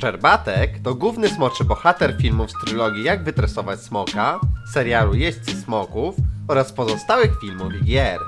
Szczerbatek to główny smoczy bohater filmów z trylogii Jak wytresować smoka, serialu Jeźdźcy smoków oraz pozostałych filmów i gier.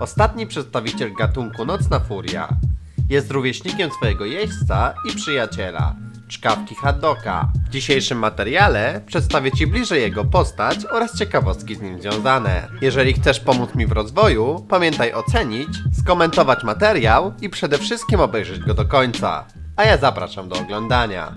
Ostatni przedstawiciel gatunku Nocna Furia. Jest rówieśnikiem swojego jeźdźca i przyjaciela, czkawki Haddoka. W dzisiejszym materiale przedstawię Ci bliżej jego postać oraz ciekawostki z nim związane. Jeżeli chcesz pomóc mi w rozwoju, pamiętaj ocenić, skomentować materiał i przede wszystkim obejrzeć go do końca. A ja zapraszam do oglądania.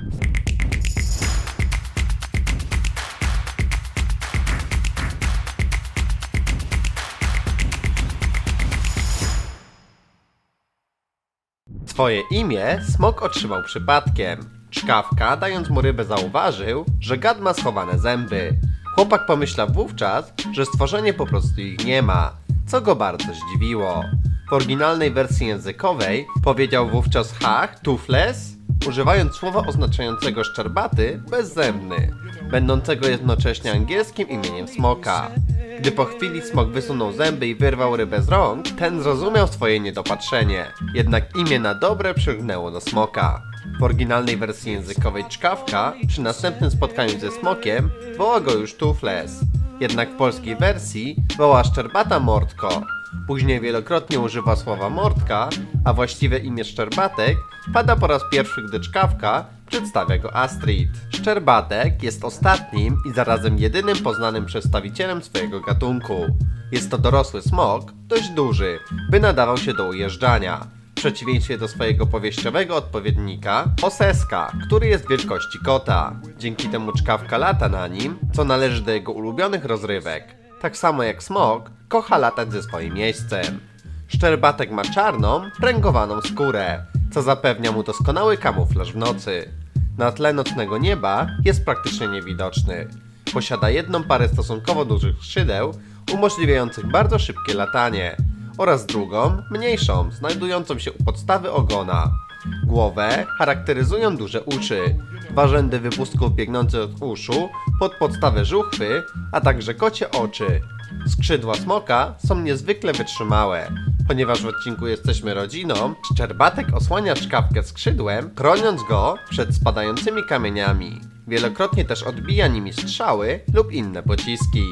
Swoje imię Smok otrzymał przypadkiem. Czkawka, dając mu rybę, zauważył, że gad ma schowane zęby. Chłopak pomyślał wówczas, że stworzenie po prostu ich nie ma, co go bardzo zdziwiło. W oryginalnej wersji językowej powiedział wówczas hach, tufles, używając słowa oznaczającego szczerbaty, bezzębny, będącego jednocześnie angielskim imieniem smoka. Gdy po chwili smok wysunął zęby i wyrwał rybę z rąk, ten zrozumiał swoje niedopatrzenie. Jednak imię na dobre przylgnęło do smoka. W oryginalnej wersji językowej czkawka, przy następnym spotkaniu ze smokiem, woła go już Tufles. Jednak w polskiej wersji woła Szczerbata Mordko. Później wielokrotnie używa słowa mordka, a właściwe imię Szczerbatek pada po raz pierwszy, gdy czkawka przedstawia go Astrid. Szczerbatek jest ostatnim i zarazem jedynym poznanym przedstawicielem swojego gatunku. Jest to dorosły smok, dość duży, by nadawał się do ujeżdżania. W przeciwieństwie do swojego powieściowego odpowiednika, Oseska, który jest wielkości kota. Dzięki temu czkawka lata na nim, co należy do jego ulubionych rozrywek. Tak samo jak smok, kocha latać ze swoim miejscem. Szczerbatek ma czarną, pręgowaną skórę, co zapewnia mu doskonały kamuflaż w nocy. Na tle nocnego nieba jest praktycznie niewidoczny. Posiada jedną parę stosunkowo dużych skrzydeł, umożliwiających bardzo szybkie latanie, oraz drugą, mniejszą, znajdującą się u podstawy ogona. Głowę charakteryzują duże uszy, dwa rzędy wypustków biegnących od uszu, pod podstawę żuchwy, a także kocie oczy. Skrzydła smoka są niezwykle wytrzymałe. Ponieważ w odcinku jesteśmy rodziną, Szczerbatek osłania czkawkę skrzydłem, chroniąc go przed spadającymi kamieniami. Wielokrotnie też odbija nimi strzały lub inne pociski.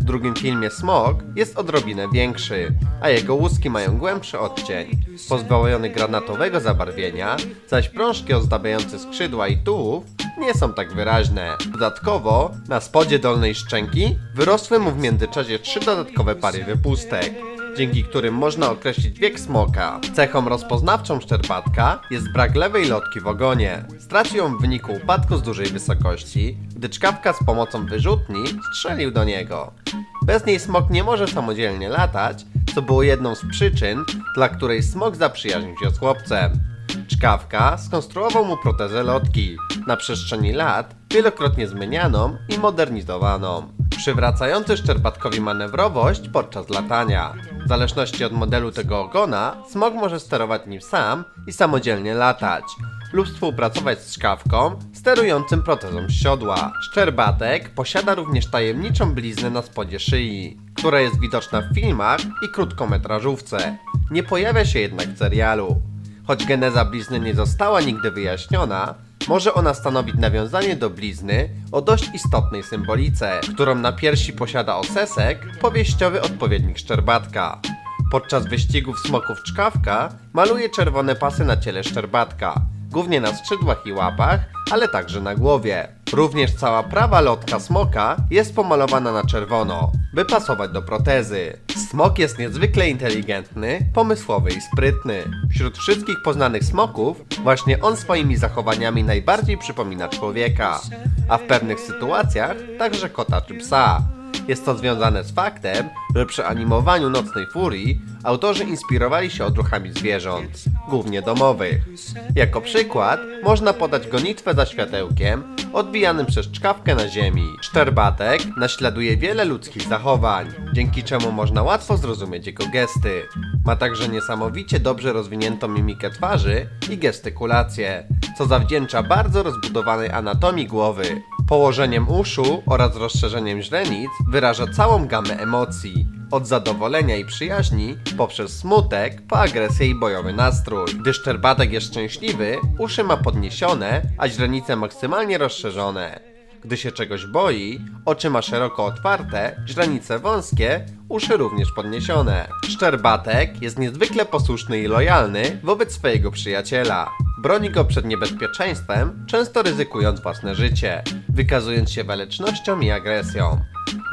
W drugim filmie Smok jest odrobinę większy, a jego łuski mają głębszy odcień, pozbawiony granatowego zabarwienia, zaś prążki ozdabiające skrzydła i tułów nie są tak wyraźne. Dodatkowo, na spodzie dolnej szczęki wyrosły mu w międzyczasie trzy dodatkowe pary wypustek dzięki którym można określić wiek smoka. Cechą rozpoznawczą szczerbatka jest brak lewej lotki w ogonie. Stracił ją w wyniku upadku z dużej wysokości, gdy czkawka z pomocą wyrzutni strzelił do niego. Bez niej smok nie może samodzielnie latać, co było jedną z przyczyn, dla której smok zaprzyjaźnił się z chłopcem. Czkawka skonstruował mu protezę lotki, na przestrzeni lat wielokrotnie zmienianą i modernizowaną, przywracający Szczerbatkowi manewrowość podczas latania. W zależności od modelu tego ogona, smok może sterować nim sam i samodzielnie latać, lub współpracować z czkawką sterującym protezą siodła. Szczerbatek posiada również tajemniczą bliznę na spodzie szyi, która jest widoczna w filmach i krótkometrażówce. Nie pojawia się jednak w serialu. Choć geneza blizny nie została nigdy wyjaśniona, może ona stanowić nawiązanie do blizny o dość istotnej symbolice, którą na piersi posiada osesek, powieściowy odpowiednik szczerbatka. Podczas wyścigów smoków czkawka maluje czerwone pasy na ciele szczerbatka, głównie na skrzydłach i łapach, ale także na głowie. Również cała prawa lotka smoka jest pomalowana na czerwono, by pasować do protezy. Smok jest niezwykle inteligentny, pomysłowy i sprytny. Wśród wszystkich poznanych smoków, właśnie on swoimi zachowaniami najbardziej przypomina człowieka, a w pewnych sytuacjach także kota czy psa. Jest to związane z faktem, że przy animowaniu Nocnej Furii autorzy inspirowali się odruchami zwierząt, głównie domowych. Jako przykład można podać gonitwę za światełkiem, odbijanym przez czkawkę na ziemi. Szczerbatek naśladuje wiele ludzkich zachowań, dzięki czemu można łatwo zrozumieć jego gesty. Ma także niesamowicie dobrze rozwiniętą mimikę twarzy i gestykulację, co zawdzięcza bardzo rozbudowanej anatomii głowy. Położeniem uszu oraz rozszerzeniem źrenic wyraża całą gamę emocji. Od zadowolenia i przyjaźni, poprzez smutek, po agresję i bojowy nastrój. Gdy Szczerbatek jest szczęśliwy, uszy ma podniesione, a źrenice maksymalnie rozszerzone. Gdy się czegoś boi, oczy ma szeroko otwarte, źrenice wąskie, uszy również podniesione. Szczerbatek jest niezwykle posłuszny i lojalny wobec swojego przyjaciela. Broni go przed niebezpieczeństwem, często ryzykując własne życie, wykazując się walecznością i agresją.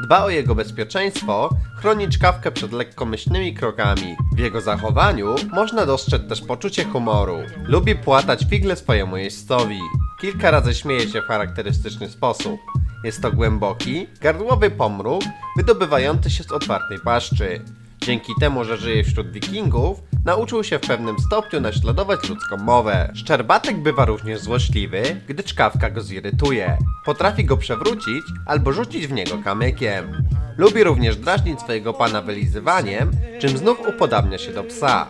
Dba o jego bezpieczeństwo, chroni czkawkę przed lekkomyślnymi krokami. W jego zachowaniu można dostrzec też poczucie humoru. Lubi płatać figle swojemu jeźdźcowi. Kilka razy śmieje się w charakterystyczny sposób. Jest to głęboki, gardłowy pomruk, wydobywający się z otwartej paszczy. Dzięki temu, że żyje wśród wikingów, nauczył się w pewnym stopniu naśladować ludzką mowę. Szczerbatek bywa również złośliwy, gdy czkawka go zirytuje. Potrafi go przewrócić albo rzucić w niego kamykiem. Lubi również drażnić swojego pana wylizywaniem, czym znów upodabnia się do psa.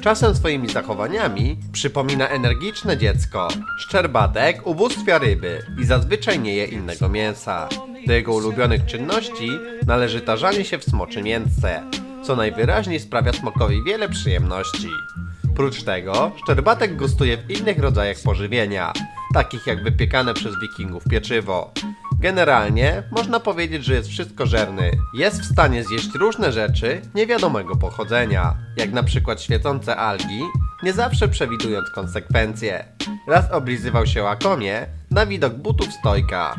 Czasem swoimi zachowaniami przypomina energiczne dziecko. Szczerbatek ubóstwia ryby i zazwyczaj nie je innego mięsa. Do jego ulubionych czynności należy tarzanie się w smoczym mięsce, co najwyraźniej sprawia smokowi wiele przyjemności. Prócz tego, szczerbatek gustuje w innych rodzajach pożywienia, takich jak wypiekane przez wikingów pieczywo. Generalnie można powiedzieć, że jest wszystkożerny. Jest w stanie zjeść różne rzeczy niewiadomego pochodzenia, jak na przykład świecące algi, nie zawsze przewidując konsekwencje. Raz oblizywał się łakomie na widok butów stojka.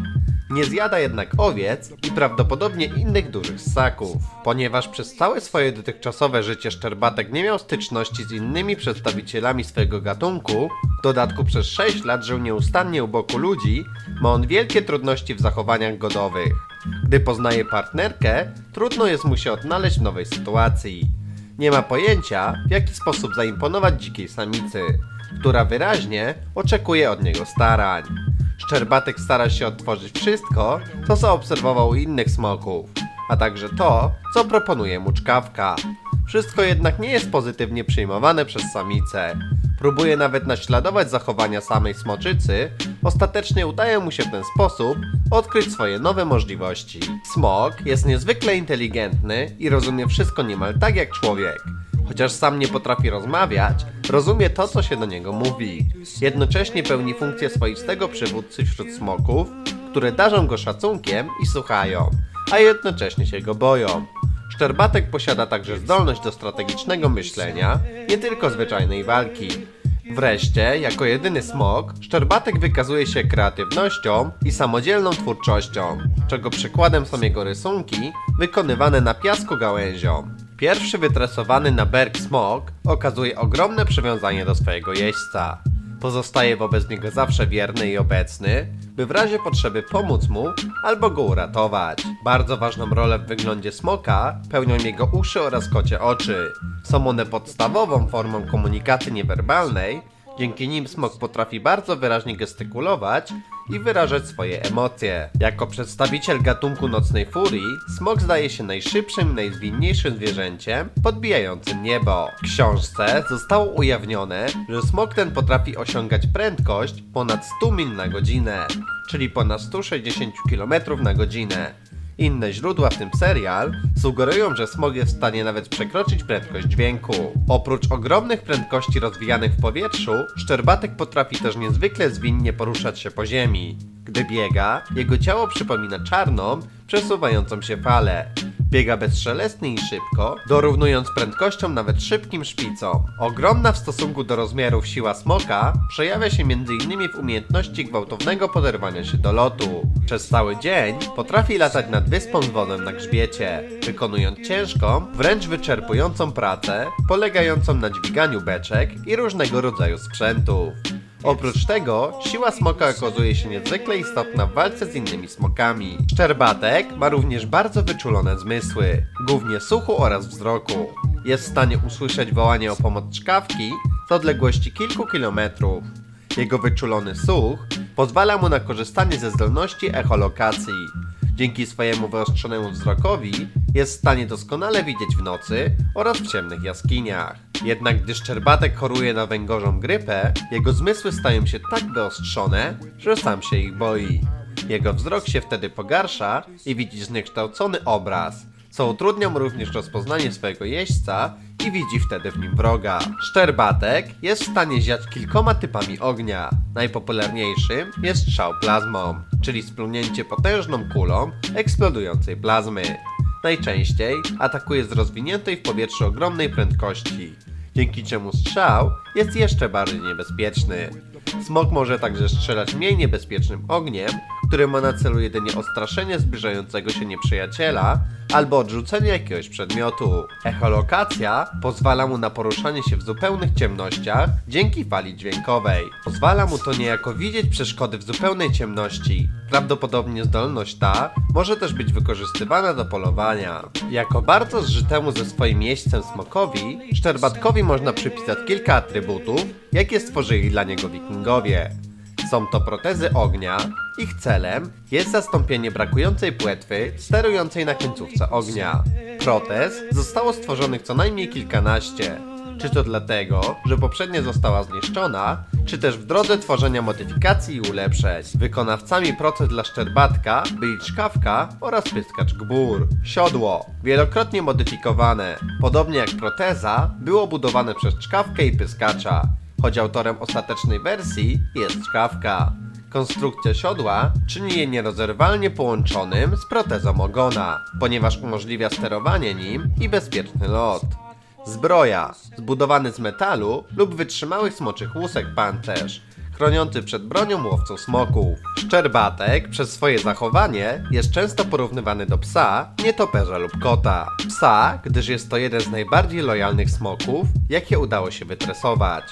Nie zjada jednak owiec i prawdopodobnie innych dużych ssaków. Ponieważ przez całe swoje dotychczasowe życie Szczerbatek nie miał styczności z innymi przedstawicielami swojego gatunku, w dodatku przez 6 lat żył nieustannie u boku ludzi, ma on wielkie trudności w zachowaniach godowych. Gdy poznaje partnerkę, trudno jest mu się odnaleźć w nowej sytuacji. Nie ma pojęcia, w jaki sposób zaimponować dzikiej samicy, która wyraźnie oczekuje od niego starań. Szczerbatek stara się odtworzyć wszystko, co zaobserwował u innych smoków, a także to, co proponuje mu czkawka. Wszystko jednak nie jest pozytywnie przyjmowane przez samicę. Próbuje nawet naśladować zachowania samej smoczycy, ostatecznie udaje mu się w ten sposób odkryć swoje nowe możliwości. Smok jest niezwykle inteligentny i rozumie wszystko niemal tak jak człowiek. Chociaż sam nie potrafi rozmawiać, rozumie to, co się do niego mówi. Jednocześnie pełni funkcję swoistego przywódcy wśród smoków, które darzą go szacunkiem i słuchają, a jednocześnie się go boją. Szczerbatek posiada także zdolność do strategicznego myślenia, nie tylko zwyczajnej walki. Wreszcie, jako jedyny smok, Szczerbatek wykazuje się kreatywnością i samodzielną twórczością, czego przykładem są jego rysunki wykonywane na piasku gałęzią. Pierwszy wytresowany na berg smok okazuje ogromne przywiązanie do swojego jeźdźca. Pozostaje wobec niego zawsze wierny i obecny, by w razie potrzeby pomóc mu albo go uratować. Bardzo ważną rolę w wyglądzie smoka pełnią jego uszy oraz kocie oczy. Są one podstawową formą komunikacji niewerbalnej, dzięki nim smok potrafi bardzo wyraźnie gestykulować i wyrażać swoje emocje. Jako przedstawiciel gatunku nocnej furii, smok zdaje się najszybszym najzwinniejszym zwierzęciem podbijającym niebo. W książce zostało ujawnione, że smok ten potrafi osiągać prędkość ponad 100 mil na godzinę, czyli ponad 160 km na godzinę. Inne źródła, w tym serial, sugerują, że smog jest w stanie nawet przekroczyć prędkość dźwięku. Oprócz ogromnych prędkości rozwijanych w powietrzu, szczerbatek potrafi też niezwykle zwinnie poruszać się po ziemi. Gdy biega, jego ciało przypomina czarną, przesuwającą się falę. Biega bezszelestnie i szybko, dorównując prędkością nawet szybkim szpicom. Ogromna w stosunku do rozmiarów siła smoka przejawia się m.in. w umiejętności gwałtownego poderwania się do lotu. Przez cały dzień potrafi latać nad wyspą z wodem na grzbiecie, wykonując ciężką, wręcz wyczerpującą pracę, polegającą na dźwiganiu beczek i różnego rodzaju sprzętów. Oprócz tego, siła smoka okazuje się niezwykle istotna w walce z innymi smokami. Szczerbatek ma również bardzo wyczulone zmysły, głównie słuchu oraz wzroku. Jest w stanie usłyszeć wołanie o pomoc czkawki z odległości kilku kilometrów. Jego wyczulony słuch pozwala mu na korzystanie ze zdolności echolokacji. Dzięki swojemu wyostrzonemu wzrokowi jest w stanie doskonale widzieć w nocy oraz w ciemnych jaskiniach. Jednak gdy Szczerbatek choruje na węgorzą grypę, jego zmysły stają się tak wyostrzone, że sam się ich boi. Jego wzrok się wtedy pogarsza i widzi zniekształcony obraz, co utrudnia mu również rozpoznanie swojego jeźdźca i widzi wtedy w nim wroga. Szczerbatek jest w stanie ziać kilkoma typami ognia. Najpopularniejszym jest strzał plazmą, czyli splunięcie potężną kulą eksplodującej plazmy. Najczęściej atakuje z rozwiniętej w powietrzu ogromnej prędkości, dzięki czemu strzał jest jeszcze bardziej niebezpieczny. Smok może także strzelać mniej niebezpiecznym ogniem, który ma na celu jedynie odstraszenie zbliżającego się nieprzyjaciela albo odrzucenie jakiegoś przedmiotu. Echolokacja pozwala mu na poruszanie się w zupełnych ciemnościach dzięki fali dźwiękowej. Pozwala mu to niejako widzieć przeszkody w zupełnej ciemności. Prawdopodobnie zdolność ta może też być wykorzystywana do polowania. Jako bardzo zżytemu ze swoim jeźdźcem smokowi, szczerbatkowi można przypisać kilka atrybutów, jakie stworzyli dla niego wikingowie. Są to protezy ognia. Ich celem jest zastąpienie brakującej płetwy sterującej na końcówce ognia. Protez zostało stworzonych co najmniej kilkanaście. Czy to dlatego, że poprzednia została zniszczona, czy też w drodze tworzenia modyfikacji i ulepszeń. Wykonawcami protez dla szczerbatka byli czkawka oraz pyskacz gbur. Siodło, wielokrotnie modyfikowane, podobnie jak proteza, było budowane przez czkawkę i pyskacza choć autorem ostatecznej wersji jest czkawka. Konstrukcja siodła czyni je nierozerwalnie połączonym z protezą ogona, ponieważ umożliwia sterowanie nim i bezpieczny lot. Zbroja, zbudowany z metalu lub wytrzymałych smoczych łusek pancerz, chroniący przed bronią łowców smoków. Szczerbatek przez swoje zachowanie jest często porównywany do psa, nietoperza lub kota. Psa, gdyż jest to jeden z najbardziej lojalnych smoków, jakie udało się wytresować.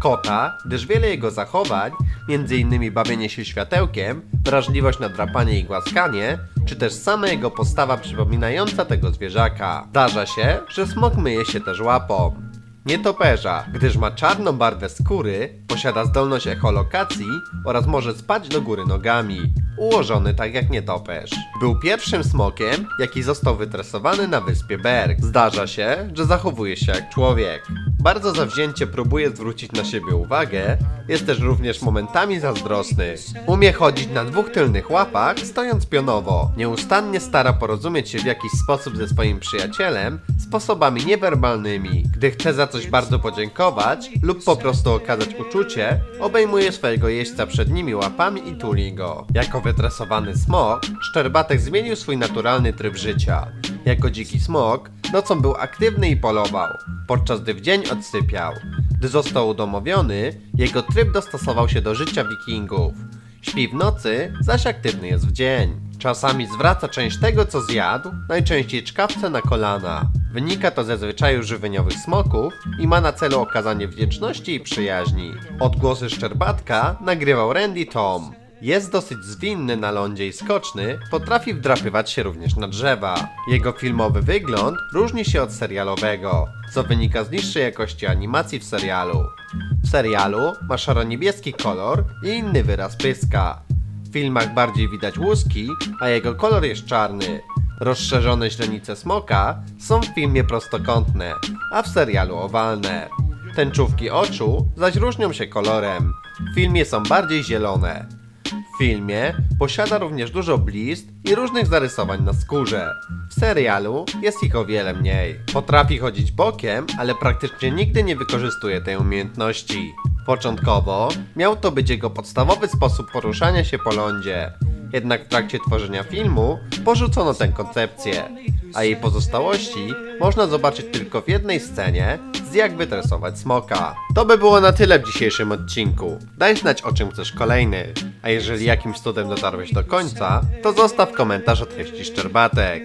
Kota, gdyż wiele jego zachowań, m.in. bawienie się światełkiem, wrażliwość na drapanie i głaskanie, czy też sama jego postawa przypominająca tego zwierzaka. Zdarza się, że smok myje się też łapą. Nietoperza, gdyż ma czarną barwę skóry, posiada zdolność echolokacji oraz może spać do góry nogami, ułożony tak jak nietoperz. Był pierwszym smokiem, jaki został wytresowany na wyspie Berg. Zdarza się, że zachowuje się jak człowiek. Bardzo zawzięcie próbuje zwrócić na siebie uwagę, jest też również momentami zazdrosny. Umie chodzić na dwóch tylnych łapach, stojąc pionowo. Nieustannie stara porozumieć się w jakiś sposób ze swoim przyjacielem sposobami niewerbalnymi. Gdy chce za coś bardzo podziękować lub po prostu okazać uczucie, obejmuje swojego jeźdźca przednimi łapami i tuli go. Jako wytresowany smok, Szczerbatek zmienił swój naturalny tryb życia. Jako dziki smok, nocą był aktywny i polował, podczas gdy w dzień odsypiał. Gdy został udomowiony, jego tryb dostosował się do życia wikingów. Śpi w nocy, zaś aktywny jest w dzień. Czasami zwraca część tego, co zjadł, najczęściej czkawce na kolana. Wynika to ze zwyczaju żywieniowych smoków i ma na celu okazanie wdzięczności i przyjaźni. Odgłosy Szczerbatka nagrywał Randy Tom. Jest dosyć zwinny na lądzie i skoczny, potrafi wdrapywać się również na drzewa. Jego filmowy wygląd różni się od serialowego, co wynika z niższej jakości animacji w serialu. W serialu ma szaro-niebieski kolor i inny wyraz pyska. W filmach bardziej widać łuski, a jego kolor jest czarny. Rozszerzone źrenice smoka są w filmie prostokątne, a w serialu owalne. Tęczówki oczu zaś różnią się kolorem. W filmie są bardziej zielone. Filmie posiada również dużo blizn i różnych zarysowań na skórze. W serialu jest ich o wiele mniej. Potrafi chodzić bokiem, ale praktycznie nigdy nie wykorzystuje tej umiejętności. Początkowo miał to być jego podstawowy sposób poruszania się po lądzie. Jednak w trakcie tworzenia filmu porzucono tę koncepcję, a jej pozostałości można zobaczyć tylko w jednej scenie z jak wytresować smoka. To by było na tyle w dzisiejszym odcinku. Daj znać o czym chcesz kolejny, a jeżeli jakimś cudem dotarłeś do końca, to zostaw komentarz o treści Szczerbatek.